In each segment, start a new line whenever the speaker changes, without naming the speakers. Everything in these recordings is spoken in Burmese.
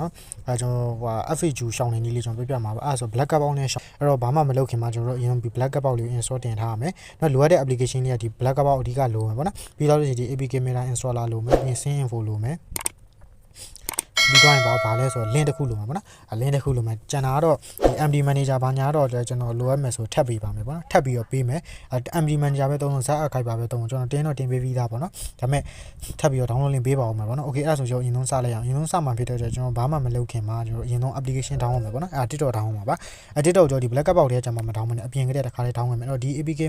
နော်အဲကျွန်တော်ဟို FAQ ရှောင်းနေနည်းလေးကျွန်တော်ပြပြမှာပါအဲဆို black cap ပေါက်နဲ့ရှောင်းအဲ့တော့ဘာမှမလုပ်ခင်မှာကျွန်တော်တို့အရင် black cap ပေါက်လေးကို install တင်ထားရမယ်နောက်လိုအပ်တဲ့ application တွေကဒီ black cap ပေါက်အဓိကလိုမယ်ပေါ့နော်ပြီးတော့ဒီ APK camera installer လိုမယ်ပြီး sync info လိုမယ် ပြီးတော့ရင်ပါဘာလဲဆိုတော့ link တစ်ခုလိုမှာပေါ့နော်အ link တစ်ခုလိုမှာကျန်တာကတော့ဒီ MD manager ဘာညာတော့ကျွန်တော်လိုအပ်မယ်ဆိုထပ်ပေးပါမယ်ပေါ့နော်ထပ်ပြီးတော့ပေးမယ်အဲ MD manager ပဲသုံးလို့ဇက်အခိုက်ပါပဲသုံးလို့ကျွန်တော်တင်းတော့တင်ပေးပြီးသားပေါ့နော်ဒါပေမဲ့ထပ်ပြီးတော့ download link ပေးပါဦးမယ်ပေါ့နော် okay အဲ့ဒါဆိုကျွန်တော်အရင်ဆုံးစလိုက်အောင်အရင်ဆုံးစမှဖြစ်တဲ့အတွက်ကျွန်တော်ဘာမှမလုပ်ခင်မှာကျွန်တော်အရင်ဆုံး application download မယ်ပေါ့နော်အဲ့ဒါ TikTok download မှာပါအဲ TikTok ကျွန်တော်ဒီ black box ထဲကျမှမ download နဲ့အပြင်ကတည်းကတစ်ခါလေး download မယ်အဲ့တော့ဒီ APK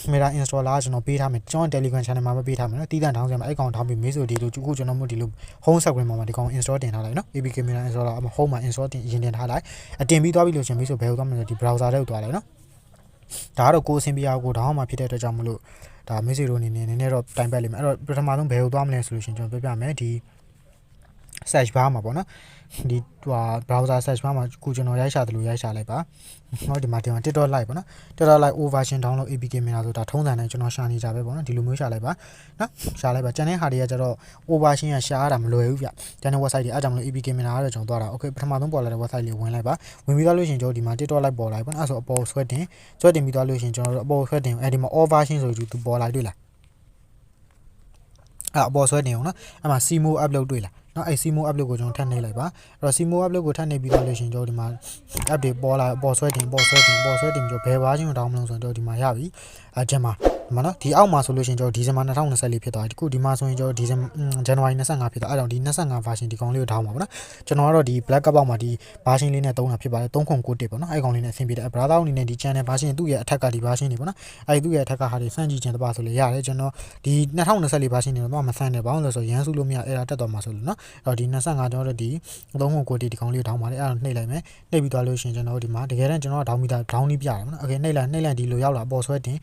camera installer ကကျွန်တော်ပေးထားမယ်ကျွန်တော် Telegram channel မှာပဲပေးထားမယ်နော်တီးတန့် download ဆရာမအဲ့ကောင် download ပြီးမေးဆိုဒီလိုခုကျွန်တော်တို့ဒီလို home screen မှာဒီကောင် install တင်ထားလိုက်နော် APK camera installer အမ home မှာ install တင်ရင်တင်ထားလိုက်အတင်ပြီးသွားပြီလို့ရှင်မေးဆိုဘယ်လိုသွားမလဲဒီ browser ထဲကိုသွားလိုက်နော်ဒါကတော့ကိုယ်အဆင်ပြေအောင်ကို download မှာဖြစ်တဲ့အတွက်ကြောင့်မလို့ဒါမေးစီတို့အနေနဲ့နည်းနည်းတော့တိုင်ပတ်လိမ့်မယ်အဲ့တော့ပထမဆုံးဘယ်ကိုသွားမလဲဆိုလို့ရှင်ကျွန်တော်ပြပြမယ်ဒီ search bar မှာပေါ့နော် ဒီဟာ browser search bar မှာကိုကျွန်တော်ရိုက်ရှာတယ်လို့ရိုက်ရှာလိုက်ပါဟောဒီမှာဒီမှာ TikTok live ပေါ့နော် TikTok live over version download APK မြင်လာဆိုတာထုံးစံတိုင်းကျွန်တော်ရှာနေကြပဲပေါ့နော်ဒီလိုမျိုးရှာလိုက်ပါနော်ရှာလိုက်ပါကျန်တဲ့ဟာတွေကကျတော့ over version ကရှာရတာမလွယ်ဘူးဗျကျန်တဲ့ website တွေအားကြောင့်မလို့ APK မြင်လာရတဲ့ကျွန်တော်သွားတာ okay ပထမဆုံးပေါ်လာတဲ့ website လေးဝင်လိုက်ပါဝင်ပြီးသွားလို့ရှင်ကျွန်တော်ဒီမှာ TikTok live ပေါ်လာပြီပေါ့နော်အဲ့ဆိုအပေါ်ဆွဲတင်ဆွဲတင်ပြီးသွားလို့ရှင်ကျွန်တော်တို့အပေါ်ဆွဲတင်အဲ့ဒီမှာ over version ဆိုပြီးသူပေါ်လာတွေ့လားအဲ့အပေါ်ဆွဲတင်အောင်နော်အဲ့မှာ simo upload တွေ့လား နော်အဲ့ Simo upload ကိုကျွန်တော်ထပ်နှိပ်လိုက်ပါအဲ့တော့ Simo upload ကိုထပ်နှိပ်ပြီးသွားလို့ရှိရင်ကျွန်တော်ဒီမှာ app တွေပေါ်လာပေါ်ဆွဲတင်ပေါ်ဆွဲတင်ပေါ်ဆွဲတင်ပြီးတော့ဘယ်ဘာချင်းကိုတောင်းမလို့ဆိုတော့ဒီမှာရပြီအဲကျန်မှာ ဒီမှာနော်ဒီအောက်မှာဆိုလို့ရှိရင်ကျွန်တော်ဒီဇင်ဘာ2024ဖြစ်သွားပြီဒီခုဒီမှာဆိုရင်ကျွန်တော်ဒီဇင်ဇန်နဝါရီ25ဖြစ်သွားအဲ့တော့ဒီ25 version ဒီကောင်လေးကိုတောင်းပါဗောနော်ကျွန်တော်ကတော့ဒီ black ကပောက်မှာဒီ version လေးနဲ့သုံးတာဖြစ်ပါတယ်3.91ပေါ့နော်အဲ့ကောင်လေးနဲ့အဆင်ပြေတယ် brother အနေနဲ့ဒီ channel version သူ့ရဲ့အထက်ကဒီ version တွေပေါ့နော်အဲ့သူ့ရဲ့အထက်ကဟာတွေစမ်းကြည့်ခြင်းတပါဆိုလေရတယ်ကျွန်တော်ဒီ2024 version တွေတော့မဆန်းတယ်ဘာလို့လဲဆိုရန်စုလို့မရအဲ့ဒါတက်သွားမှာဆိုလို့နော်အဲ့တော့ဒီ25ကျွန်တော်တို့ဒီ3.91ဒီကောင်လေးကိုတောင်းပါတယ်အဲ့ဒါနှိပ်လိုက်မယ်နှိပ်ပြီးသွားလို့ရှိရင်ကျွန်တော်ဒီမှာတကယ်တမ်းကျွန်တော်ကဒေါင်းမီတာဒေါင်းလေးပြရတယ်နော်โอเคနှိပ်လိုက်နှိပ်လိုက်ဒီလိုရောက်လာပေါ်ဆွဲတင်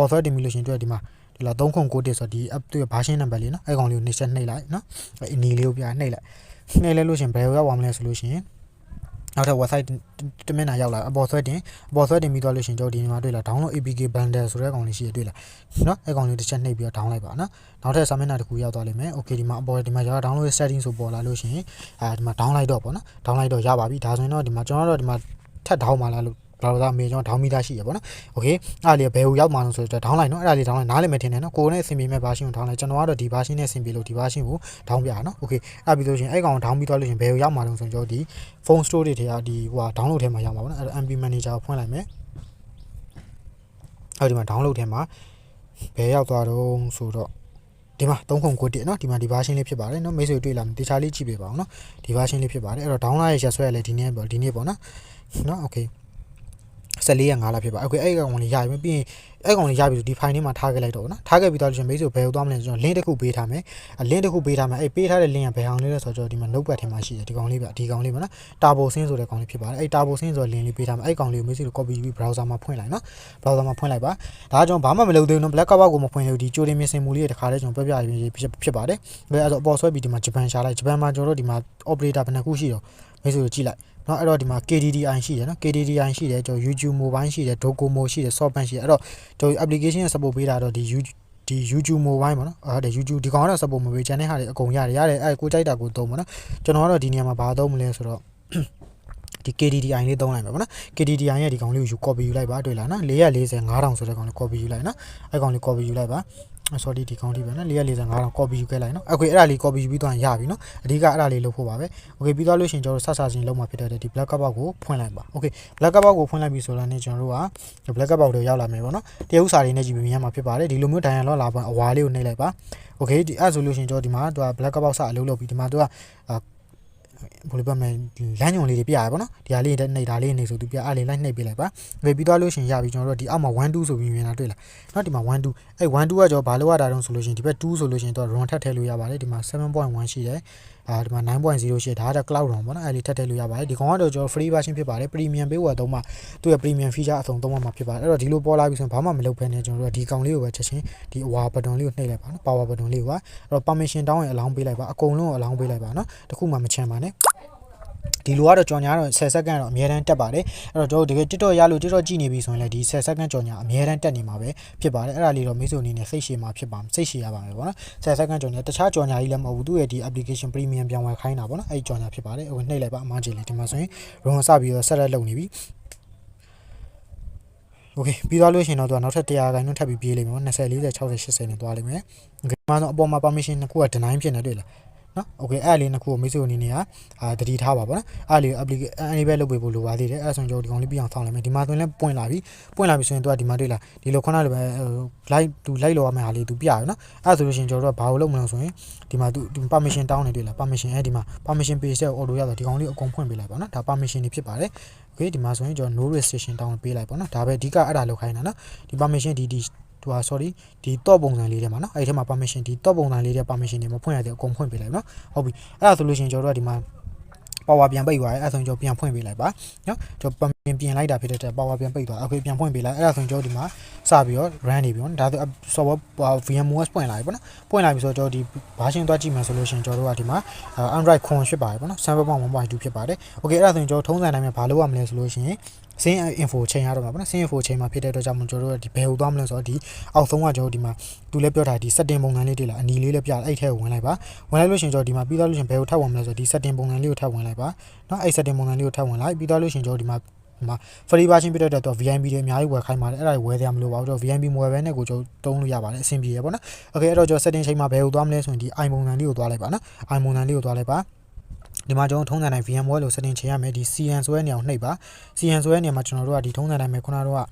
ပေါ်ဆွဲတင်ပြီးလို့ရှိရင်တွေ့ဒီမှာဒီလာ3.91ဆိုတော့ဒီ app သူ့ရဲ့ version number လေးနော်အဲ့ကောင်လေးကိုနှိပ်ချက်နှိပ်လိုက်နော်အနီလေးကိုပြနှိပ်လိုက်နှိပ်လိုက်လို့ရှိရင်ဘယ်ရောက်သွားမလဲဆိုလို့ရှိရင်နောက်ထပ် website တမင်နာရောက်လာအပေါ်ဆွဲတင်အပေါ်ဆွဲတင်ပြီးသွားလို့ရှိရင်ကျွန်တော်ဒီမှာတွေ့လာ download APK bundle ဆိုတဲ့ကောင်လေးရှိရတွေ့လာနော်အဲ့ကောင်လေးတစ်ချက်နှိပ်ပြီးတော့ download လိုက်ပါနော်နောက်ထပ်စာမျက်နှာတစ်ခုရောက်သွားလိမ့်မယ် okay ဒီမှာအပေါ်ဒီမှာကျွန်တော် download setting ဆိုပေါ်လာလို့ရှိရင်အဲဒီမှာ download တော့ပေါ့နော် download တော့ရပါပြီဒါဆိုရင်တော့ဒီမှာကျွန်တော်တို့ဒီမှာထပ် down มาလားလို့ browser အမေကျွန်တော် down မိသားရှိရပေါ့နော် okay အဲ့ဒါလေးဘယ်ဟိုရောက်မှာလို့ဆိုတော့ down လိုက်နော်အဲ့ဒါလေး down လိုက်နားလည်မယ်ထင်တယ်နော်ကိုယ်နဲ့အဆင်ပြေမဲ့ version ကို down လိုက်ကျွန်တော်ကတော့ဒီ version နဲ့အဆင်ပြေလို့ဒီ version ကို down ပြတာနော် okay အဲ့ပြီးလို့ရှိရင်အဲ့ကောင် down ပြီးသွားလို့ရှိရင်ဘယ်ဟိုရောက်မှာလို့ဆိုတော့ဒီ phone store တွေထဲကဒီဟို download ထဲမှာရောက်မှာပေါ့နော်အဲ့ဒါ MP manager ကိုဖွင့်လိုက်မယ်အဲ့ဒီမှာ download ထဲမှာဘယ်ရောက်သွားတော့ဆိုတော့ဒီမှာ3.91เนาะဒီမှာဒီ version လေးဖြစ်ပါတယ်เนาะမိတ်ဆွေတွေ့လာမယ်တခြားလေးကြည့်ပေးပါအောင်เนาะဒီ version လေးဖြစ်ပါတယ်အဲ့တော့ download ရရဆွဲရလဲဒီနေ့ပေါ့ဒီနေ့ပေါ့เนาะเนาะ okay 14ရက်5လဖြစ်ပါအခုအဲ့ကောင်လေးရပြီပြီးရင်အဲ့ကောင်လေးရပြီဆိုဒီ file ထဲမှာထားခဲ့လိုက်တော့ဗောနော်ထားခဲ့ပြီးတော့ကျွန်တော်မိတ်ဆွေဘယ်ကိုသွားမလဲဆိုတော့ link တစ်ခုပေးထားမယ်အ link တစ်ခုပေးထားမယ်အဲ့ပေးထားတဲ့ link ကဘယ်အောင်လေးလဲဆိုတော့ဒီမှာ notepad ထဲမှာရှိတယ်ဒီကောင်လေးပဲဒီကောင်လေးပေါ့နော် turbo sync ဆိုတဲ့ကောင်လေးဖြစ်ပါတယ်အဲ့ turbo sync ဆိုတဲ့ link လေးပေးထားမယ်အဲ့ကောင်လေးကိုမိတ်ဆွေတို့ copy ပြီး browser မှာဖွင့်လိုက်နော် browser မှာဖွင့်လိုက်ပါဒါကကျွန်တော်ဘာမှမလုပ်သေးဘူးနော် black cover ကိုမဖွင့်လို့ဒီကြိုတင်မြင်စင်မှုလေးတခါတည်းကျွန်တော်ပြပြရေးဖြစ်ပါတယ်ဘယ်အဲ့တော့အပေါ်ဆွဲပြီးဒီမှာဂျပန်ရှာလိုက်ဂျပန်မှာကျွန်တော်တို့ဒီမှာ operator ဘယ်နှခုရှိတော့မိတ်ဆွေတို့ကြည့်လိုက် เนาะအဲ့တော့ဒီမှာ KDDI ရှိတယ်เนาะ KDDI ရှိတယ်ကျွန်တော် YouTube mobile ရှိတယ် Docomo ရှိတယ် Softbank ရှိတယ်အဲ့တော့ကျွန်တော် application ရဲ့ support ပေးတာတော့ဒီ YouTube ဒီ YouTube mobile ပေါ့နော်အဲ့ဒါ YouTube ဒီကောင်ကတော့ support မပေးချင်တဲ့ဟာတွေအကုန်ရတယ်ရတယ်အဲ့ကိုကြိုက်တာကိုသုံးပါနော်ကျွန်တော်ကတော့ဒီနေရာမှာဘာသုံးမလဲဆိုတော့ဒီ KDDI လေးသုံးလိုက်မှာပေါ့နော် KDDI ရဲ့ဒီကောင်လေးကိုယူ copy ယူလိုက်ပါတွေ့လားနော်440 5000ဆိုတဲ့ကောင်လေး copy ယူလိုက်နော်အဲ့ကောင်လေး copy ယူလိုက်ပါ sorry ဒီ count ဒီပဲနော်445တော့ copy ယူခဲ့လိုက်နော်အခုအဲ့ဒါလေး copy ယူပြီးတော့ရပြီနော်အဓိကအဲ့ဒါလေးလုပ်ဖို့ပါပဲ okay ပြီးသွားလို့ရှိရင်ကျွန်တော်တို့ဆက်ဆာချင်းလုံးမှာဖြစ်တဲ့ဒီ black box ကိုဖွင့်လိုက်ပါ okay black box ကိုဖွင့်လိုက်ပြီဆိုတော့ねကျွန်တော်တို့က black box တွေရောက်လာမယ်ပေါ့နော်တရုပ်စာတွေနဲ့ကြည့်ပြီးမြင်ရမှာဖြစ်ပါတယ်ဒီလိုမျိုး dialog လာပါအဝါလေးကိုနှိပ်လိုက်ပါ okay ဒီအဲ့ဆိုလို့ရှိရင်ကျွန်တော်ဒီမှာသူက black box စအလုပ်လုပ်ပြီးဒီမှာသူက ဘယ်လိုပြောမလဲလမ်းညွန်လေးတွေပြရတယ်ပေါ့နော်ဒီဟာလေးနဲ့နှိပ်ဒါလေးနဲ့ဆိုသူပြအားလေးလိုက်နှိပ်ပေးလိုက်ပါငွေပြီးသွားလို့ရှင်ရပြီကျွန်တော်တို့ဒီအောက်မှာ1 2ဆိုပြီးမြင်တာတွေ့လားနော်ဒီမှာ1 2အဲ့1 2ကကျော်ဘာလို့ရတာတုံးဆိုလို့ရှင်ဒီဘက်2ဆိုလို့ရှင်တော့ run ထပ်ထည့်လို့ရပါတယ်ဒီမှာ7.1ရှိတယ်အာဒီမှာ9.0ရှိတယ်ဒါက cloud run ပေါ့နော်အဲ့လေးထပ်ထည့်လို့ရပါတယ်ဒီကောင်ကတော့ကျွန်တော် free version ဖြစ်ပါတယ် premium ပေးဝယ်တော့မှသူ့ရဲ့ premium feature အဆုံးသုံးမှာဖြစ်ပါတယ်အဲ့တော့ဒီလိုပေါ်လာပြီဆိုရင်ဘာမှမလုပ်ဘဲနဲ့ကျွန်တော်တို့ကဒီကောင်လေးကိုပဲချက်ချင်းဒီ power button လေးကိုနှိပ်လိုက်ပါနော် power button လေးကိုပါအဲ့တော့ permission တောင်းရင် allow ပေးလိုက်ပါအကုန်လုံးကို allow ပေးလိုက်ပါနော်တခုမှမချမ်းပါနဲ့ ဒီ ဒီလိုကတော့ကြော်ညာတော့10စက္ကန့်တော့အများတန်းတက်ပါတယ်အဲ့တော့ကျွန်တော်တို့တကယ် TikTok ရလို့ TikTok ကြည့်နေပြီဆိုရင်လည်းဒီ10စက္ကန့်ကြော်ညာအများတန်းတက်နေမှာပဲဖြစ်ပါတယ်အဲ့ဒါလေးတော့မိတ်ဆွေအနေနဲ့စိတ်ရှည်မှာဖြစ်ပါစိတ်ရှည်ရပါမယ်ပေါ့နော်10စက္ကန့်ကြော်ညာတခြားကြော်ညာကြီးလည်းမဟုတ်ဘူးသူ့ရဲ့ဒီ application premium ပြောင်းဝယ်ခိုင်းတာပေါ့နော်အဲ့ဒီကြော်ညာဖြစ်ပါတယ်ဟိုနှိပ်လိုက်ပါအမားကြီးလေးဒီမှာဆိုရင်ရုံစပြီးတော့ဆက်လက်လုပ်နေပြီ โอเคပြီးသွားလို့ရှိရင်တော့သူကနောက်ထပ်100ခိုင်နှုန်းထပ်ပြီးပြေးလိမ့်မယ်20 40 60 80နဲ့သွားလိမ့်မယ်โอเคမှာတော့အပေါ်မှာ permission နှစ်ခုက deny ဖြစ်နေတွေ့လား နော်โอเคအဲ့လေးနှစ်ခုကိုမိတ်ဆွေအနေနဲ့ကအာတတိထားပါဗောနော်အဲ့လေး application enable လုပ်ပေးဖို့လိုပါသေးတယ်အဲ့ဆိုရင်ကျွန်တော်ဒီကောင်လေးပြအောင်ဆောင်းလိုက်မယ်ဒီမှာဆိုရင်လည်းပွင့်လာပြီပွင့်လာပြီဆိုရင်သူကဒီမှာတွေ့လားဒီလိုခုနလိုပဲ light သူ light လောရမယ့်ဟာလေးသူပြရနော်အဲ့ဆိုလို့ရှိရင်ကျွန်တော်တို့ကဘာလို့လုပ်မလဲဆိုရင်ဒီမှာသူ permission တောင်းနေတွေ့လား permission အဲ့ဒီမှာ permission page တဲ့ auto ရတော့ဒီကောင်လေးအကုန်ဖွင့်ပေးလိုက်ပါနော်ဒါ permission တွေဖြစ်ပါတယ်โอเคဒီမှာဆိုရင်ကျွန်တော် no restriction တောင်းပေးလိုက်ပါနော်ဒါပဲအဓိကအဲ့ဒါလောက်ခိုင်းတာနော်ဒီ permission ဒီဒီ သူဟာ sorry ဒီ top ပုံစံလေးထဲမှာနော်အဲ့ဒီထဲမှာ permission ဒီ top ပုံစံလေးထဲ permission တွေမဖွင့်ရသေးအကုန်ဖွင့်ပေးလိုက်နော်ဟုတ်ပြီအဲ့ဒါဆိုလို့ရှိရင်ကျွန်တော်တို့ကဒီမှာ power ပြန်ပိတ်သွားတယ်အဲ့ဒါဆိုရင်ကျွန်တော်ပြန်ဖွင့်ပေးလိုက်ပါနော်ကျွန်တော် ပြင်ပြင်လိုက်တာဖြစ်တဲ့အတွက် power ပြန်ပိတ်သွား okay ပြန်ဖွင့်ပေးလိုက်အဲ့ဒါဆိုရင်ကျွန်တော်ဒီမှာစပြီးတော့ run နေပြီနော်ဒါဆို software VMOS ပွင့်လာပြီပေါ့နော်ပွင့်လာပြီဆိုတော့ဒီ version သွားကြည့်မယ်ဆိုလို့ရှိရင်ကျွန်တော်တို့ကဒီမှာ Android 9ဖြစ်ပါတယ်ပေါ့နော်7.1.2ဖြစ်ပါတယ် okay အဲ့ဒါဆိုရင်ကျွန်တော်ထုံးစံတိုင်းမှာဘာလုပ်ရမလဲဆိုလို့ရှိရင်စင်း info ချိန်ရတော့မှာပေါ့နော်စင်း info ချိန်မှာဖြစ်တဲ့အတွက်ကြောင့်ကျွန်တော်တို့ကဒီဘယ်ဟိုသွားမလဲဆိုတော့ဒီအောက်ဆုံးကကျွန်တော်တို့ဒီမှာသူလည်းပြောတာဒီ setting ပုံစံလေးတွေလားအနီလေးလည်းပြအဲ့ထဲကိုဝင်လိုက်ပါဝင်လိုက်လို့ရှင်ကျွန်တော်ဒီမှာပြီးသွားလို့ရှင်ဘယ်ဟိုထပ်ဝင်မလဲဆိုတော့ဒီ setting ပုံစံလေးကိုထပ်ဝင်လိုက်ပါနော်အဲ့ setting ပုံစံလေးကိုထပ်ဝင်လိုက်ပြီးသွားလို့ရှင်ကျွန်တော်ဒီမှာ မှာ free version ပြတဲ့အတွက်တော့ VIP တွေအများကြီးဝယ်ခိုင်းပါတယ်အဲ့ဒါတွေဝယ်ရမလို့ပါဘူးတော့ VIP မဝယ်ဘဲနဲ့ကိုကျွန်တော်တုံးလို့ရပါတယ်အဆင်ပြေရပါတော့။ Okay အဲ့တော့ကျွန်တော် setting ချိန်မှာဘယ်ကိုသွားမလဲဆိုရင်ဒီ i ပုံစံလေးကိုသွားလိုက်ပါနော်။ i ပုံစံလေးကိုသွားလိုက်ပါဒီမှာကျွန်တော်ထုံးစံတိုင်း VMware လို့ setting ချိန်ရမယ်ဒီ CN ဆိုတဲ့နေရာကိုနှိပ်ပါ CN ဆိုတဲ့နေရာမှာကျွန်တော်တို့ကဒီထုံးစံတိုင်းပဲခုနကတော့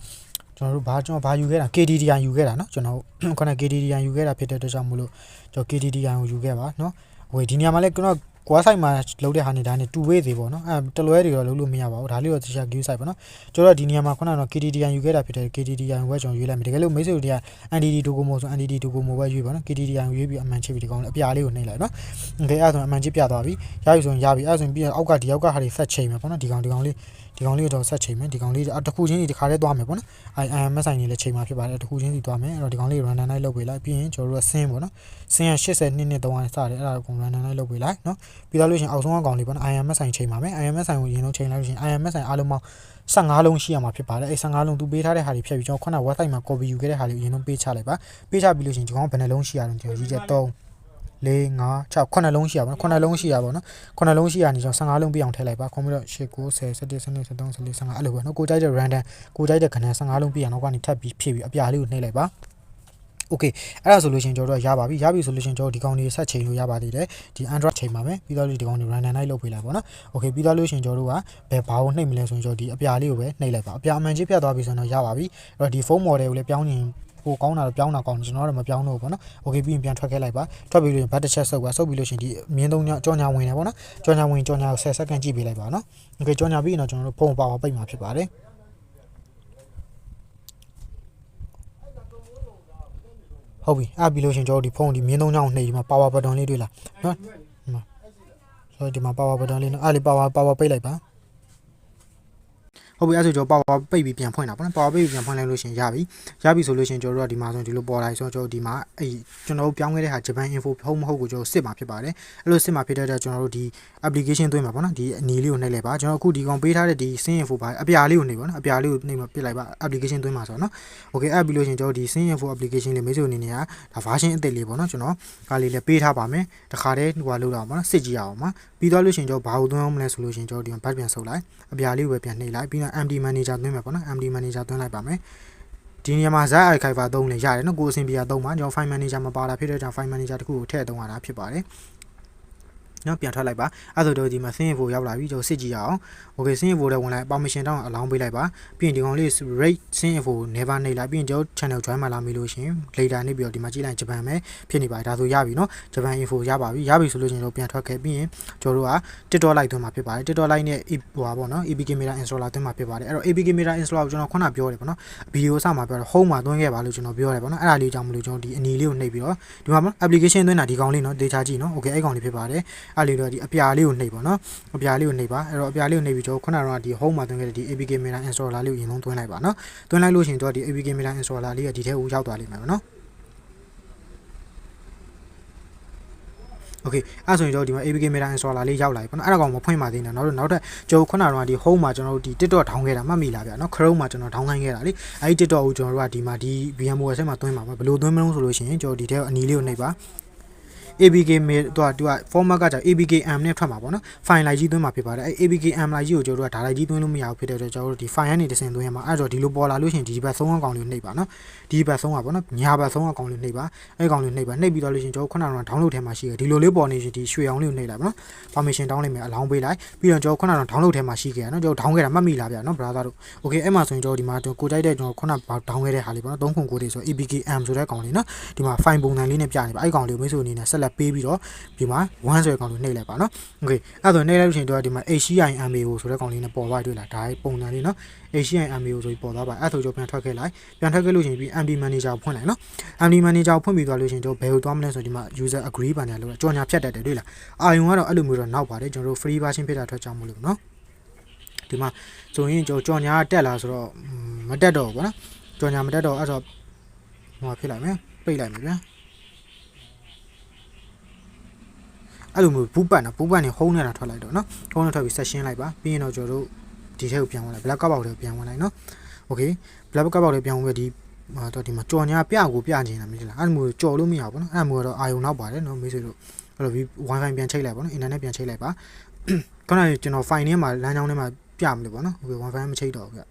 ကျွန်တော်တို့ဘာကျွန်တော်ဘာယူခဲ့တာ KDDI ယူခဲ့တာเนาะကျွန်တော်ခုန KDDI ယူခဲ့တာဖြစ်တဲ့အတွက်ကြောင့်မလို့ကျွန်တော် KDDI ကိုယူခဲ့ပါเนาะဟိုဒီနေရာမှာလည်းကျွန်တော် ကွာဆိုင်မှာလုံးတဲ့ဟာနေတိုင်းတူဝေးသေးပေါ့နော်အဲတလွဲတွေတော့လုံးလို့မရပါဘူးဒါလေးတော့တခြား queue site ပေါ့နော်ကျွန်တော်ဒီနေရာမှာခုနကတော့ KTDN ယူခဲ့တာဖြစ်တယ် KTDN ဝက်ကျွန်တော်ရွေးလိုက်မယ်တကယ်လို့မိတ်ဆွေတွေက NDD Docomo ဆို NDD Docomo ဝက်ရွေးပေါ့နော် KTDN ရွေးပြီးအမှန်ချပြီးဒီကောင်လေးအပြာလေးကိုနှိမ့်လိုက်နော်အဲအဲ့ဒါဆိုအမှန်ချပြသွားပြီရပြီဆိုရင်ရပြီအဲ့ဒါဆိုရင်ပြီးတော့အောက်ကဒီအောက်ကဟာတွေဆက်ချိန်မယ်ပေါ့နော်ဒီကောင်ဒီကောင်လေး ဒီကောင်လေးတော့ဆက်ချိန်မယ်ဒီကောင်လေးတစ်ခုချင်းစီတစ်ခါတည်းသွားမယ်ပေါ့နော်အဲ IMS ဆိုင်ကြီးလည်းချိန်မှာဖြစ်ပါတယ်တစ်ခုချင်းစီသွားမယ်အဲ့တော့ဒီကောင်လေး random night လုပ်ပေးလိုက်ပြီးရင်ကျွန်တော်တို့ကဆင်းပေါ့နော်ဆင်းရ80နှစ်နှစ်300စတယ်အဲ့ဒါကို random night လုပ်ပေးလိုက်နော်ပြီးတော့လို့ရှိရင်အောက်ဆုံးအကောင်လေးပေါ့နော် IMS ဆိုင်ချိန်ပါမယ် IMS ဆိုင်ကိုရင်လုံးချိန်လိုက်လို့ရှိရင် IMS ဆိုင်အားလုံးပေါင်း15လုံးရှိရမှာဖြစ်ပါတယ်အဲ15လုံးသူပေးထားတဲ့ဟာတွေဖြတ်ပြီးကျွန်တော်ခုန website မှာ copy ယူခဲ့တဲ့ဟာတွေအရင်ဆုံးပေးချလိုက်ပါပေးချပြီးလို့ရှိရင်ဒီကောင်ဘယ်နှလုံးရှိရအောင်ကျွန်တော်ကြီးချက်3 4 5 6 9လုံးရှိရပါတော့9လုံးရှိရပါတော့9လုံးရှိရနေကျွန်တော်15လုံးပြအောင်ထည့်လိုက်ပါခွန်ပြီးတော့8 9 10 11 12 13 14 15အဲ့လိုပဲเนาะကိုကြိုက်တဲ့ random ကိုကြိုက်တဲ့ခဏ15လုံးပြအောင်နောက်ကနေထပ်ပြီးဖြည့်ပြီးအပြာလေးကိုနှိပ်လိုက်ပါโอเคအဲ့ဒါဆိုလို့ရှင်ကျွန်တော်တို့ရပါပြီရပြီဆိုလို့ရှင်ကျွန်တော်ဒီကောင်လေးဆက်ချိန်လို့ရပါသေးတယ်ဒီ Android ချိန်ပါမယ်ပြီးတော့ဒီကောင်လေး random night လုပ်ပေးလိုက်ပါတော့โอเคပြီးတော့လို့ရှင်ကျွန်တော်တို့ကဘယ်ဘာကိုနှိပ်မလဲဆိုရင်ကျွန်တော်ဒီအပြာလေးကိုပဲနှိပ်လိုက်ပါအပြာအမှန်ကြီးဖြတ်သွားပြီဆိုတော့ရပါပြီအဲ့တော့ဒီ phone model ကိုလည်းပြောင်းရင် ပိုကောင်းတာတော့ပြောင်းတာကောင်းတယ်ကျွန်တော်ကတော့မပြောင်းတော့ဘူးပေါ့နော်။ Okay ပြီးရင်ပြန်ထွက်ခဲ့လိုက်ပါ။ထွက်ပြီးလို့ရင်ဘတ်တစ်ချက်ဆုပ်ပါဆုပ်ပြီးလို့ရှင်ဒီမြင်းသုံးညကြောညာဝင်တယ်ပေါ့နော်။ကြောညာဝင်ကြောညာကို10စက္ကန့်ကြည့်ပေးလိုက်ပါနော်။ Okay ကြောညာပြီးရင်တော့ကျွန်တော်တို့ဖုန်းပါဝါပိတ်မှာဖြစ်ပါတယ်။ဟုတ်ပြီအဲ့ပြီးလို့ရှင်ကျွန်တော်ဒီဖုန်းဒီမြင်းသုံးညောင်းနှိပ်ဒီမှာ power button လေးတွေ့လားနော်ဒီမှာဆိုတော့ဒီမှာ power button လေးနော်အဲ့လေး power power ပိတ်လိုက်ပါ ဟုတ်ပြီအဲ့ဆိုကျွန်တော် power ပိတ်ပြီးပြန်ဖွင့်တာပေါ့နော် power ပိတ်ပြီးပြန်ဖွင့်လိုက်လို့ရှင်ရပြီရပြီဆိုလို့ရှင်ကျွန်တော်တို့ကဒီမှာဆိုဒီလိုပေါ်လာဆိုတော့ကျွန်တော်ဒီမှာအဲ့ကျွန်တော်တို့ပြောင်းခဲ့တဲ့ဟာ Japan Info ဟုတ်မဟုတ်ကိုကျွန်တော်စစ်မှာဖြစ်ပါတယ်အဲ့လိုစစ်မှာဖြစ်တဲ့အတွက်ကျွန်တော်တို့ဒီ application သွင်းမှာပေါ့နော်ဒီအနီလေးကိုနှိပ်လိုက်ပါကျွန်တော်အခုဒီကောင်ပေးထားတဲ့ဒီ Sin Info ပါအပြာလေးကိုနှိပ်ပါနော်အပြာလေးကိုနှိပ်မှာပြစ်လိုက်ပါ application သွင်းမှာဆိုတော့နော် okay အဲ့ပြီးလို့ရှင်ကျွန်တော်ဒီ Sin Info application လေးမိတ်ဆွေအနေနဲ့ကဒါ version အသစ်လေးပေါ့နော်ကျွန်တော်ကားလေးလည်းပေးထားပါမယ်တခါတည်းဟိုလောက်တော့ပေါ့နော်စစ်ကြည့်အောင်ပါပြီးသွားလို့ရှင်ကျွန်တော်ဘာကိုသွင်းအောင်မလဲဆိုလို့ရှင်ကျွန်တော်ဒီဘတ်ပြန်ဆုပ်လိုက်အပြာလေးကိုပဲပြန်နှိပ်လိုက်ပြီးတော့ MD manager သွင်းမယ်ပေါ့နော် MD manager သွင်းလိုက်ပါမယ်ဒီနေရာမှာ ZI archive သုံးလေရတယ်နော်ကိုအဆင်ပြေသုံးပါကျွန်တော် file manager မှာပါတာဖြစ်တဲ့ကြောင့် file manager တခုကိုထည့်သုံးရတာဖြစ်ပါတယ် နော်ပြန်ထွက်လိုက်ပါအဲ့ဆိုတော့ဒီမှာ save ဖို့ရောက်လာပြီကျွန်တော်စစ်ကြည့်ရအောင် okay save ဖို့လည်းဝင်လိုက် permission တောင်းအလောင်းပေးလိုက်ပါပြီးရင်ဒီကောင်လေး rate save ဖို့ never နေလိုက်ပြီးရင်ကျွန်တော် channel join မှာလာမိလို့ရှင် later နေပြီးတော့ဒီမှာကြည့်လိုက်ဂျပန်ပဲဖြစ်နေပါတယ်ဒါဆိုရပြီနော်ဂျပန် info ရပါပြီရပြီဆိုလို့ရှင်ကျွန်တော်ပြန်ထွက်ခဲ့ပြီးရင်ကျွန်တော်တို့က TikTok live သွင်းမှာဖြစ်ပါတယ် TikTok live နဲ့ဟိုပါပေါ့နော် APK Camera installer သွင်းမှာဖြစ်ပါတယ်အဲ့တော့ APK Camera installer ကိုကျွန်တော်ခုနပြောတယ်ပေါ့နော်ဗီဒီယိုအစမှာပြောတော့ home မှာသွင်းခဲ့ပါလို့ကျွန်တော်ပြောတယ်ပေါ့နော်အဲ့ဒါလေးကြောင့်မလို့ကျွန်တော်ဒီအနီလေးကိုနှိပ်ပြီးတော့ဒီမှာပေါ့ application သွင်းတာဒီကောင်လေးနော် data ကြည့်နော် okay အဲ့ကောင်လေးဖြစ်ပါတယ်အဲ့လေးတော့ဒီအပြာလေးကိုနှိပ်ပါနော်အပြာလေးကိုနှိပ်ပါအဲ့တော့အပြာလေးကိုနှိပ်ပြီးကျွန်တော်ခုနကတော့ဒီ home မှာသွင်းခဲ့တဲ့ဒီ APK Camera installer လေးကိုရင်ဆုံးသွင်းလိုက်ပါနော်သွင်းလိုက်လို့ရှိရင်တော့ဒီ APK Camera installer လေးကဒီထဲကိုရောက်သွားလိမ့်မယ်ပေါ့နော် โอเคအဲ့ဆိုရင်ကျွန်တော်ဒီမှာ APK Meta installer လေးရောက်လာပြီပေါ့နော်အဲ့ဒါကောင်မဖွင့်ပါသေးနဲ့နောက်တော့နောက်ထပ်ကျွန်တော်ခုနကတော့ဒီ home မှာကျွန်တော်တို့ဒီ TikTok ထောင်းခဲ့တာမှတ်မိလားဗျာနော် Chrome မှာကျွန်တော်ထောင်းခိုင်းခဲ့တာလေအဲ့ဒီ TikTok ကိုကျွန်တော်တို့ကဒီမှာဒီ VMware ဆက်မှာသွင်းပါမယ်ဘယ်လိုသွင်းမလို့ဆိုလို့ရှိရင်ကျွန်တော်ဒီထဲအနီလေးကိုနှိပ်ပါ ABK မေတော့သူက format ကကြောင့် ABKM နဲ့ထွက်မှာပေါ့နော် file လိုက်ကြီးသွင်းမှာဖြစ်ပါတယ်အဲ ABKM လိုက်ကြီးကိုကျွန်တော်တို့ကဒါလိုက်ကြီးသွင်းလို့မရဘူးဖြစ်တဲ့အတွက်ကျွန်တော်တို့ဒီ file ကနေတစ်ဆင့်သွင်းရမှာအဲ့တော့ဒီလိုပေါ်လာလို့ရှိရင်ဒီဘက်3အကောင်လေးနှိပ်ပါနော်ဒီဘက်3ကပေါ့နော်ညာဘက်3အကောင်လေးနှိပ်ပါအဲ့ကောင်လေးနှိပ်ပါနှိပ်ပြီးတော့လို့ရှိရင်ကျွန်တော်ခုနကတော့ download ထဲမှာရှိတယ်ဒီလိုလေးပေါ်နေရှင်ဒီရွှေအောင်လေးကိုနှိပ်လိုက်ပါနော် permission တောင်းလိုက်မယ်အလောင်းပေးလိုက်ပြီးတော့ကျွန်တော်ခုနကတော့ download ထဲမှာရှိခဲ့ရနော်ကျွန်တော် down ခဲ့တာမှတ်မိလားဗျာနော် brother တို့ okay အဲ့မှာဆိုရင်ကျွန်တော်ဒီမှာကိုကြိုက်တဲ့ကျွန်တော်ခုန down ခဲ့တဲ့ဟာလေးပေါ့နော်3ခု9တွေဆို ABKM ဆိုတဲ့ကောင်လေးနော်ဒီမှာ file ပုံစံလေးနဲ့ပြနေပါအဲ့ကောင်လေးကိုမိတ်ဆွေအနေနဲ့ဆက်လက်ပေးပြီးတော့ဒီမှာ1ဆိုတဲ့ကောင်လေးနှိပ်လိုက်ပါနော် okay အဲ့ဒါဆိုနှိပ်လိုက်လို့ရှိရင်တော့ဒီမှာ HCIMAO ဆိုတဲ့ကောင်လေးနဲ့ပေါ်သွားတွေ့လားဒါပုံစံလေးနော် HCIMAO ဆိုပြီးပေါ်သွားပါအဲ့ဒါဆိုကျွန်တော်ပြန်ထွက်ခဲ့လိုက်ပြန်ထွက်ခဲ့လို့ရှိရင်ပြီး MD manager ကိုဖွင့်လိုက်နော် MD manager ကိုဖွင့်ပြီးသွားလို့ရှိရင်ကျွန်တော်ဘယ်ကိုသွားမလဲဆိုဒီမှာ user agree ပါနေလို့ကြော်ညာဖြတ်တတ်တယ်တွေ့လားအာယုံကတော့အဲ့လိုမျိုးတော့နောက်ပါတယ်ကျွန်တော်တို့ free version ဖြစ်တာထွက်ကြောင်းမလို့နော်ဒီမှာဆိုရင်ကျွန်တော်ကြော်ညာတက်လာဆိုတော့မတက်တော့ဘူးပေါ့နော်ကြော်ညာမတက်တော့အဲ့တော့ဟိုဖြစ်လိုက်မယ်ပိတ်လိုက်မယ်ဗျာ အဲ့လိုမျိုးဘူးပတ်နော်ဘူးပတ်နေဟုံးနေတာထွက်လိုက်တော့နော်ဟုံးနေထွက်ပြီး session လိုက်ပါပြီးရင်တော့ကျွန်တော်တို့ဒီထဲကိုပြန်ဝင်လိုက် black out ထဲကိုပြန်ဝင်လိုက်နော် okay black out ထဲပြန်ဝင်ပြီးဒီဟာတော့ဒီမှာကြော်ညာပြကိုပြချင်တာမဟုတ်လားအဲ့လိုမျိုးကြော်လို့မရဘူးပေါ့နော်အဲ့လိုမျိုးတော့အာယုံနောက်ပါတယ်နော်မိတ်ဆွေတို့အဲ့လို wifi ပြန်ချိတ်လိုက်ပါနော် internet ပြန်ချိတ်လိုက်ပါခုနကကျွန်တော် file ထဲမှာလမ်းကြောင်းထဲမှာပြမလို့ပေါ့နော် okay wifi မချိတ်တော့ဘူးဗျ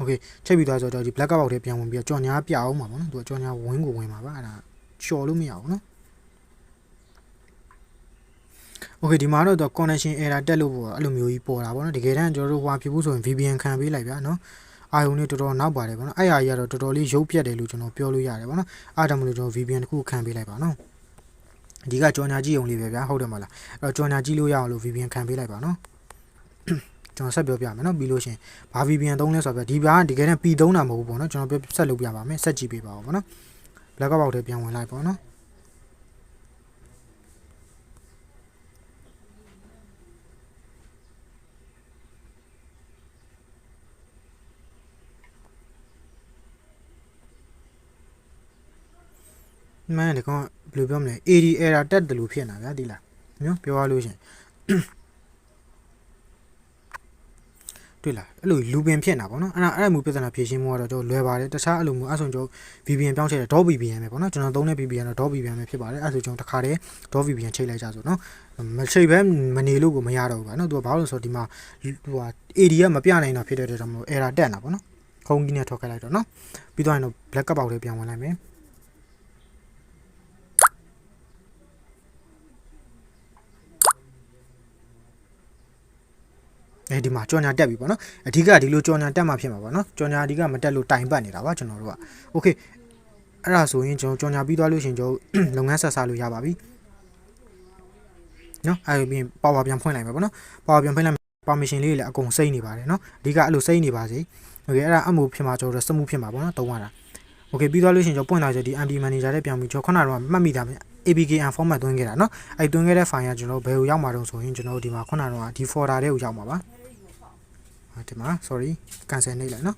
okay ချိတ်ပြီးသွားဆိုတော့ဒီ black out ထဲပြန်ဝင်ပြီးတော့ကြော်ညာပြအောင်ပါပေါ့နော်သူကကြော်ညာဝင်းကိုဝင်ပါပါအဲ့ဒါချော်လို့မရဘူးနော် okay ဒီမှာတော့တော့ connection error တက်လို့ပေါ့အဲ့လိုမျိုးကြီးပေါ်တာပေါ့နော်တကယ်တမ်းကျွန်တော်တို့ဟွာဖြစ်ဖို့ဆိုရင် VPN ခံပေးလိုက်ဗျာနော်အာယုံလေးတော်တော်နောက်ပါတယ်ပေါ့နော်အဲ့ဟာကြီးကတော့တော်တော်လေးရုပ်ပြတ်တယ်လို့ကျွန်တော်ပြောလို့ရတယ်ပေါ့နော်အားကြောင့်မလို့ကျွန်တော် VPN တစ်ခုခံပေးလိုက်ပါနော်ဒီကကြော်ညာကြည့်အောင်လေးပဲဗျာဟုတ်တယ်မလားအဲ့တော့ကြော်ညာကြည့်လို့ရအောင်လို့ VPN ခံပေးလိုက်ပါနော်ကျွန်တော်ဆက်ပြောပြမယ်နော်ပြီးလို့ရှင်ဘာ VPN သုံးလဲဆိုတော့ဒီဘာကတကယ်တမ်း P သုံးတာမဟုတ်ဘူးပေါ့နော်ကျွန်တော်ပြောဆက်လုပ်ပြပါမယ်ဆက်ကြည့်ပေးပါဦးပေါ့နော် black box ထဲပြန်ဝင်လိုက်ပေါ့နော် မှန်တယ်ကောင်ဘယ်လိုပြောမလဲ AD error တက်တယ်လို့ဖြစ်နေတာဗျာဒီလားနော်ပြောရလို့ရှင်တွေ့လားအဲ့လိုလူပင်ဖြစ်နေတာပေါ့နော်အဲ့ဒါအဲ့လိုမျိုးပြဿနာဖြေရှင်းမှုကတော့ကျွန်တော်လွယ်ပါတယ်တခြားအဲ့လိုမျိုးအဲ့ဆိုကျွန်တော် VPN ပြောင်းချတဲ့ .VPN ပဲပေါ့နော်ကျွန်တော်သုံးတဲ့ VPN တော့ .VPN ပဲဖြစ်ပါတယ်အဲ့ဆိုကျွန်တော်တခါတည်း .VPN ချိန်လိုက်ကြဆိုနော်မချိန်ပဲမနေလို့ကိုမရတော့ဘူးဗျာနော်သူကဘာလို့လဲဆိုတော့ဒီမှာဟိုဟာ AD ကမပြနိုင်တာဖြစ်တဲ့အတွက်ကြောင့်မလို့ error တက်နေတာပေါ့နော်ခုံးကြီးနဲ့ထွက်ခဲ့လိုက်တော့နော်ပြီးတော့ရင်တော့ black ပေါက်လေးပြန်ဝင်လိုက်မယ် အဲဒီမှာကြော်ညာတက်ပြီပေါ့နော်အဓိကဒီလိုကြော်ညာတက်မှဖြစ်မှာပေါ့နော်ကြော်ညာအဓိကမတက်လို့တိုင်ပတ်နေတာပါကျွန်တော်တို့ကโอเคအဲ့ဒါဆိုရင်ကျွန်တော်ကြော်ညာပြီးသွားလို့ရှိရင်ကျွန်တော်လုပ်ငန်းဆက်စားလို့ရပါပြီနော်အဲ့ပြီးပါဝါပြန်ဖွင့်လိုက်မယ်ပေါ့နော်ပါဝါပြန်ဖွင့်လိုက် permission လေးတွေလည်းအကုန်စိမ့်နေပါတယ်နော်အဓိကအဲ့လိုစိမ့်နေပါစေโอเคအဲ့ဒါအမှုဖြစ်မှာကျွန်တော်တို့စမှုဖြစ်မှာပေါ့နော်တုံးရတာโอเคပြီးသွားလို့ရှိရင်ကျွန်တော်ပွင့်လာဆိုဒီ MD manager နဲ့ပြန်ပြီးကျွန်တော်ခုနကတော့မှတ်မိတာပဲ APKN format သွင်းခဲ့တာเนาะအဲ့သွင်းခဲ့တဲ့ file ကကျွန်တော်ဘယ်ကိုရောက်မှာတော့ဆိုရင်ကျွန်တော်ဒီမှာခုနကတော့ဒီ folder ထဲကိုရောက်မှာပါ ဒီမှာ sorry cancel နှိပ်လိုက်နော်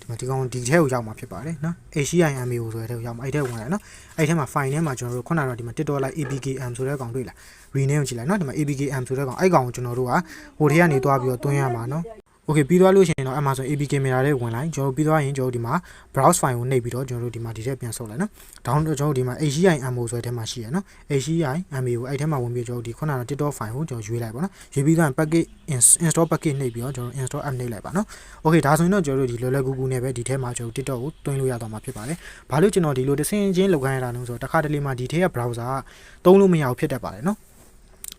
ဒီမှာဒီကောင်ဒီထဲကိုရောက်မှာဖြစ်ပါတယ်နော် HCIMAO ဆိုတဲ့ထဲကိုရောက်မှာအဲ့ထဲဝင်လိုက်နော်အဲ့ထဲမှာ file ထဲမှာကျွန်တော်တို့ခုနကတော့ဒီမှာ TikTok like ABKM ဆိုတဲ့ကောင်တွေ့လား rename ကြည့်လိုက်နော်ဒီမှာ ABKM ဆိုတဲ့ကောင်အဲ့ကောင်ကိုကျွန်တော်တို့ကဟိုထဲကနေတွားပြီးတော့တွင်းရမှာနော် okay ပြီးသွားလို့ရှိရင်တော့အမှဆို AB camera တွေဝင်လိုက်ကျွန်တော်ပြီးသွားရင်ကျွန်တော်ဒီမှာ browse file ကိုနှိပ်ပြီးတော့ကျွန်တော်တို့ဒီမှာဒီထက်ပြန်ဆုပ်လိုက်နော် down ကျွန်တော်တို့ဒီမှာ HCIMO ဆိုတဲ့ထဲမှာရှိရနော် HCIMA ကိုအဲ့ထဲမှာဝင်ပြီးကျွန်တော်ဒီခုနက TikTok file ကိုကျွန်တော်ရွေးလိုက်ပါနော်ရွေးပြီးသွားရင် package install package နှိပ်ပြီးတော့ကျွန်တော် install app နှိပ်လိုက်ပါနော် okay ဒါဆိုရင်တော့ကျွန်တော်တို့ဒီလောလောကူကူနဲ့ပဲဒီထဲမှာကျွန်တော် TikTok ကိုတွင်းလို့ရတော့မှာဖြစ်ပါတယ်ဘာလို့ကျွန်တော်ဒီလိုတဆင်ချင်းလောက်ခိုင်းရတာလဲဆိုတော့တစ်ခါတလေမှာဒီထဲက browser ကသုံးလို့မရဘူးဖြစ်တတ်ပါတယ်နော်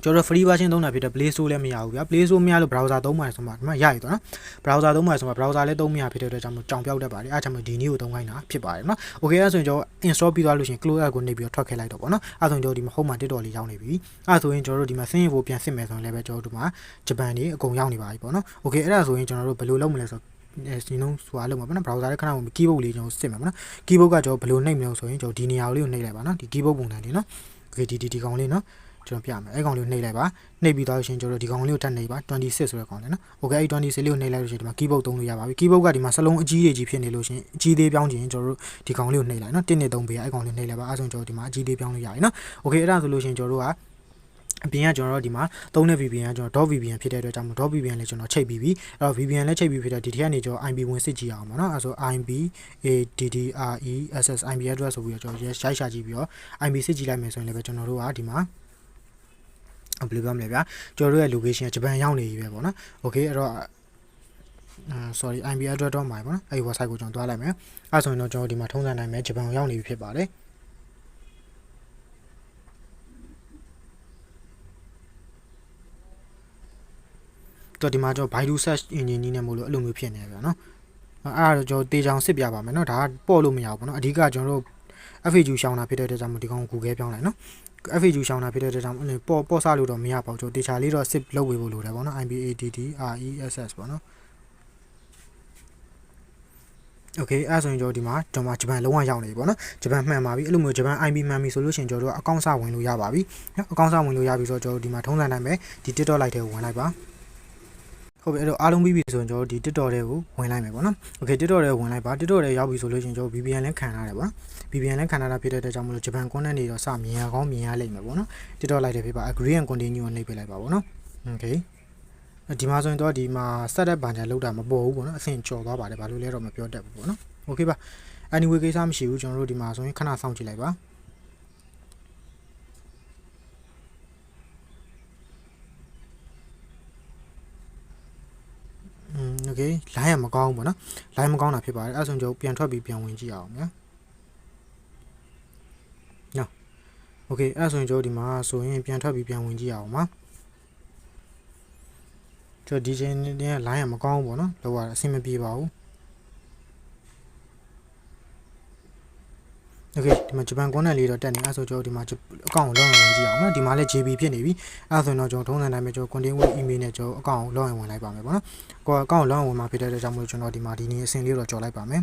ကျွန်တော် free version သုံးတာဖြစ်တဲ့ Play Store လည်းမရဘူးဗျာ Play Store မရလို့ browser သုံးမှဆိုမှဒီမှာရရတော့နော် browser သုံးမှဆိုမှ browser လည်းသုံးမရဖြစ်တဲ့အတွက်ကြောင့်ကြောင်ပြောက်တတ်ပါတယ်အဲဒါကြောင့်ဒီနည်းကိုသုံးခိုင်းတာဖြစ်ပါတယ်နော် okay အဲဆိုရင်ကျွန်တော် install ပြီးသွားလို့ရှိရင် close app ကိုနှိပ်ပြီးတော့ထွက်ခဲ့လိုက်တော့ပေါ့နော်အဲဆိုရင်ကျွန်တော်ဒီမှာ home မှာ TikTok လေးရောက်နေပြီအဲဆိုရင်ကျွန်တော်တို့ဒီမှာ sync ကိုပြန်စစ်မယ်ဆိုရင်လည်းပဲကျွန်တော်တို့ဒီမှာဂျပန်နေအကုန်ရောက်နေပါပြီပေါ့နော် okay အဲ့ဒါဆိုရင်ကျွန်တော်တို့ဘယ်လိုလုပ်မလဲဆိုအဲဒီနှုံးဆိုတာလို့မှာပေါ့နော် browser လေးခဏဝင် keyboard လေးကျွန်တော်စစ်မှာပေါ့နော် keyboard ကကျွန်တော်ဘယ်လိုနှိပ်မလဲဆိုရင်ကျွန်တော်ဒီနေရာလေးကိုနှိပ်လိုက်ပါနော်ဒီ keyboard ပုံစံလေးနော် okay ဒီဒီဒီကောင်လေးနော် ကျွန်တော်ပြမယ်အဲ့ကောင်လေးကိုနှိပ်လိုက်ပါနှိပ်ပြီးသွားလို့ရှိရင်ကျွန်တော်ဒီကောင်လေးကိုတက်နှိပ်ပါ26ဆိုတဲ့ကောင်လေးနော်โอเคအဲ့26လေးကိုနှိပ်လိုက်လို့ရှိရင်ဒီမှာ keyboard သုံးလို့ရပါပြီ keyboard ကဒီမှာစလုံးအကြီးတွေကြီးဖြစ်နေလို့ရှိရင်အကြီးသေးပြောင်းချင်ကျွန်တော်တို့ဒီကောင်လေးကိုနှိပ်လိုက်နော်1နဲ့3ပေးရအဲ့ကောင်လေးနှိပ်လိုက်ပါအဲ့ဆိုရင်ကျွန်တော်ဒီမှာအကြီးသေးပြောင်းလို့ရပြီနော်โอเคအဲ့ဒါဆိုလို့ရှိရင်ကျွန်တော်တို့ကအပြင်ကကျွန်တော်တို့ဒီမှာသုံးတဲ့ VPN ကကျွန်တော် .vpn ဖြစ်တဲ့အတွက်ကြောင့်မို့ .vpn လည်းကျွန်တော်ချိန်ပြီးပြီအဲ့တော့ VPN လည်းချိန်ပြီးဖြစ်တဲ့ဒီထက်ကနေကျွန်တော် IP ဝင်စစ်ကြည့်အောင်ပါနော်အဲ့ဆို IP ADDRESS IP address ဆိုပြီးတော့ကျွန်တော်ရိုက်ရှာကြည့်ပြီးတော့ IP စစ်ကြည့်လိုက်မယ်ဆိုရင်လည်းပဲကျွန်တော်တို့ကဒီမှာ ဘယ်လိုပြောမလဲဗျာကျွန်တော်တို့ရဲ့ location ကဂျပန်ရောက်နေပြီပဲပေါ့နော် okay အဲ့တော့အာ sorry IP address တော့မှာပေါ့နော်အဲ့ဒီ website ကိုကျွန်တော်တွားလိုက်မယ်အဲ့ဆိုရင်တော့ကျွန်တော်ဒီမှာထုံးစံနိုင်မယ်ဂျပန်ကိုရောက်နေပြီဖြစ်ပါတယ်တော့ဒီမှာကျွန်တော် Baidu search engine ကြီးနဲ့မို့လို့အဲ့လိုမျိုးဖြစ်နေတယ်ဗျာနော်အဲ့ဒါတော့ကျွန်တော်တေချောင်စစ်ပြပါမယ်နော်ဒါကပေါ့လို့မရဘူးပေါ့နော်အဓိကကျွန်တော်တို့ FAQ ရှောင်းတာဖြစ်တဲ့အတွက်ကြောင့်မို့ဒီကောင်ကို Google ပြောင်းလိုက်နော် FAQ ရှောင်းတာဖြစ်တဲ့တောင်အဲ့ပေါ်ပေါ်စလို့တော့မရပါဘူးကျွန်တော်တေချာလေးတော့ zip လောက်ဝေဖို့လိုတယ်ပေါ့နော် IBADD RESS ပေါ့နော် okay အဲ့ဆိုရင်ကျွန်တော်ဒီမှာကျွန်မဂျပန်လုံးဝရောက်နေပြီပေါ့နော်ဂျပန်မှန်ပါပြီအဲ့လိုမျိုးဂျပန် IB မှန်ပြီဆိုလို့ရှိရင်ကျွန်တော်တို့အကောင့်စဝင်လို့ရပါပြီနော်အကောင့်စဝင်လို့ရပြီဆိုတော့ကျွန်တော်တို့ဒီမှာထုံးစံတိုင်းပဲဒီ TikTok လိုက်ထဲဝင်လိုက်ပါ ဟုတ်ပြီအဲ့တော့အားလုံးပြီးပြီဆိုရင်ကျွန်တော်တို့ဒီ TikTok တွေကိုဝင်လိုက်မယ်ပေါ့နော် Okay TikTok တွေဝင်လိုက်ပါ TikTok တွေရောက်ပြီဆိုလို့ရှင်ကျွန်တော် VPN လည်းခံရတယ်ပါ VPN လည်းခံရတာဖြစ်တဲ့အတွက်ကြောင့်မလို့ဂျပန် content တွေတော့စမြင်ရကောင်းမြင်ရလိမ့်မယ်ပေါ့နော် TikTok လိုက်တယ်ဖြစ်ပါ agree and continue ကိုနှိပ်ပေးလိုက်ပါပေါ့နော် Okay ဒီမှာဆိုရင်တော့ဒီမှာ setup ဘာညာလောက်တာမပေါ်ဘူးပေါ့နော်အဆင့်ကျော်သွားပါတယ်ဘာလို့လဲတော့မပြောတတ်ဘူးပေါ့နော် Okay ပါ anyway ကိစ္စမရှိဘူးကျွန်တော်တို့ဒီမှာဆိုရင်ခဏစောင့်ကြည့်လိုက်ပါ อืมโอเค line ကမကောင်းဘူးပေါ့နော် line မကောင်းတာဖြစ်ပါတယ်အဲ့ဒါဆိုရင်ကျွန်တော်ပြန်ထွက်ပြီးပြန်ဝင်ကြည့်အောင်ညာနော်โอเคအဲ့ဒါဆိုရင်ကျွန်တော်ဒီမှာဆိုရင်ပြန်ထွက်ပြီးပြန်ဝင်ကြည့်အောင်ပါကျွန်တော်ဒီချိန်နဲ့ line ကမကောင်းဘူးပေါ့နော်လောကအဆင်မပြေပါဘူး โอเคဒီမှာဂျပန်ကွန်နက်လေးတော့တက်နေအဲ့ဆိုကျွန်တော်ဒီမှာအကောင့်ကိုလောင်းဝင်ကြည့်အောင်နော်ဒီမှာလည်း JB ဖြစ်နေပြီအဲ့ဆိုရင်တော့ကျွန်တော်ထုံးစံတိုင်းပဲကျွန်တော် content with email နဲ့ကျွန်တော်အကောင့်ကိုလောင်းဝင်လိုက်ပါမယ်ပေါ့နော်ကိုအကောင့်ကိုလောင်းဝင်မှာဖြစ်တဲ့အတွက်ကြောင့်မို့ကျွန်တော်ဒီမှာဒီနေ့အဆင့်လေးတော့ကြော်လိုက်ပါမယ်